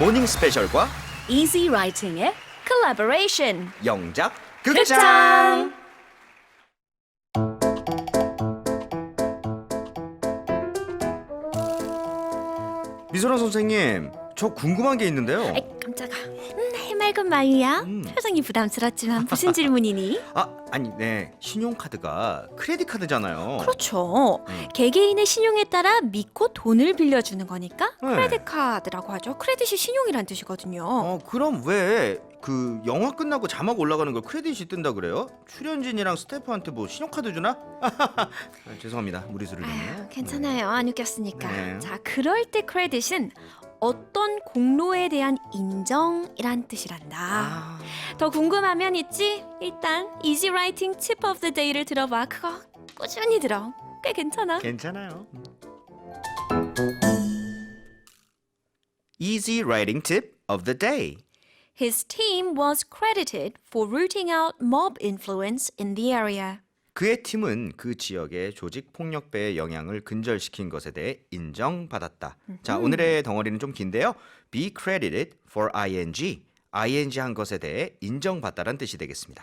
모닝 스페셜과 Easy Writing의 collaboration. 영작 극장! 미소라 선생님, 저 궁금한 게 있는데요. 아이 깜짝아. 음, 해 맑은 마이야. 음. 표정이 부담스럽지만 무슨 질문이니? 아, 아니, 네. 신용카드가 크레딧 카드잖아요. 그렇죠. 음. 개개인의 신용에 따라 믿고 돈을 빌려주는 거니까 네. 크레딧 카드라고 하죠. 크레딧이 신용이란 뜻이거든요. 어, 그럼 왜 그 영화 끝나고 자막 올라가는 걸 크레딧이 뜬다 그래요? 출연진이랑 스태프한테 뭐 신용카드 주나? 아, 죄송합니다. 무리수를 아유, 줬네요. 괜찮아요. 안 웃겼으니까. 네. 자, 그럴 때 크레딧은 어떤 공로에 대한 인정이란 뜻이란다. 아, 더 궁금하면 있지? 일단 Easy Writing Tip of the Day를 들어봐. 그거 꾸준히 들어. 꽤 괜찮아. 괜찮아요. Easy writing tip of the day. His team was credited for rooting out mob influence in the area. 그의 팀은 그 지역의 조직 폭력배의 영향을 근절시킨 것에 대해 인정받았다. 자, 오늘의 덩어리는 좀 긴데요. Be credited for ing. ing 한 것에 대해 인정받다란 뜻이 되겠습니다.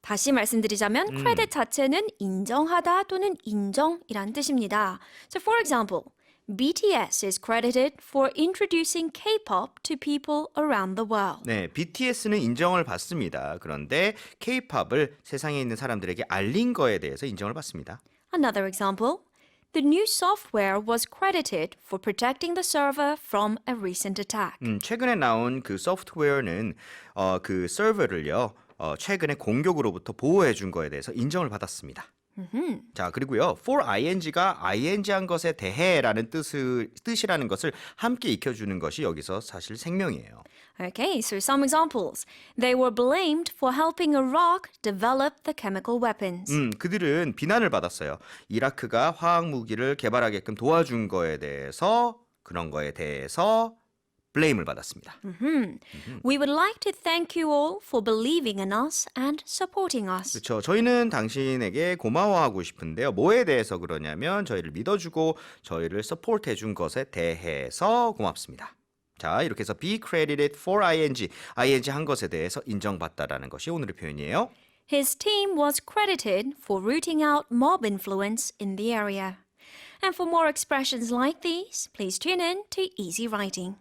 다시 말씀드리자면 음. 크레딧 자체는 인정하다 또는 인정이란 뜻입니다. So for example, BTS is credited for introducing K-pop to people around the world. 네, BTS는 인정을 받습니다. 그런데 K-팝을 세상에 있는 사람들에게 알린 거에 대해서 인정을 받습니다. Another example, the new software was credited for protecting the server from a recent attack. 음, 최근에 나온 그 소프트웨어는 어, 그 서버를요. 어, 최근에 공격으로부터 보호해 준 거에 대해서 인정을 받았습니다. 자, 그리고요. for ing가 ing 한 것에 대해라는 뜻을 뜻이라는 것을 함께 익혀 주는 것이 여기서 사실 생명이에요. Okay, so some examples. They were blamed for helping Iraq develop the chemical weapons. 음, 그들은 비난을 받았어요. 이라크가 화학 무기를 개발하게끔 도와준 거에 대해서 그런 거에 대해서 블레임을 받았습니다. We would like to thank you all for believing in us and supporting us. 그렇죠. 저희는 당신에게 고마워하고 싶은데요. 뭐에 대해서 그러냐면 저희를 믿어주고 저희를 서포트해 준 것에 대해서 고맙습니다. 자, 이렇게 해서 be credited for ing, ing 한 것에 대해서 인정받다라는 것이 오늘의 표현이에요. His team was credited for rooting out mob influence in the area. And for more expressions like these, please tune in to Easy Writing.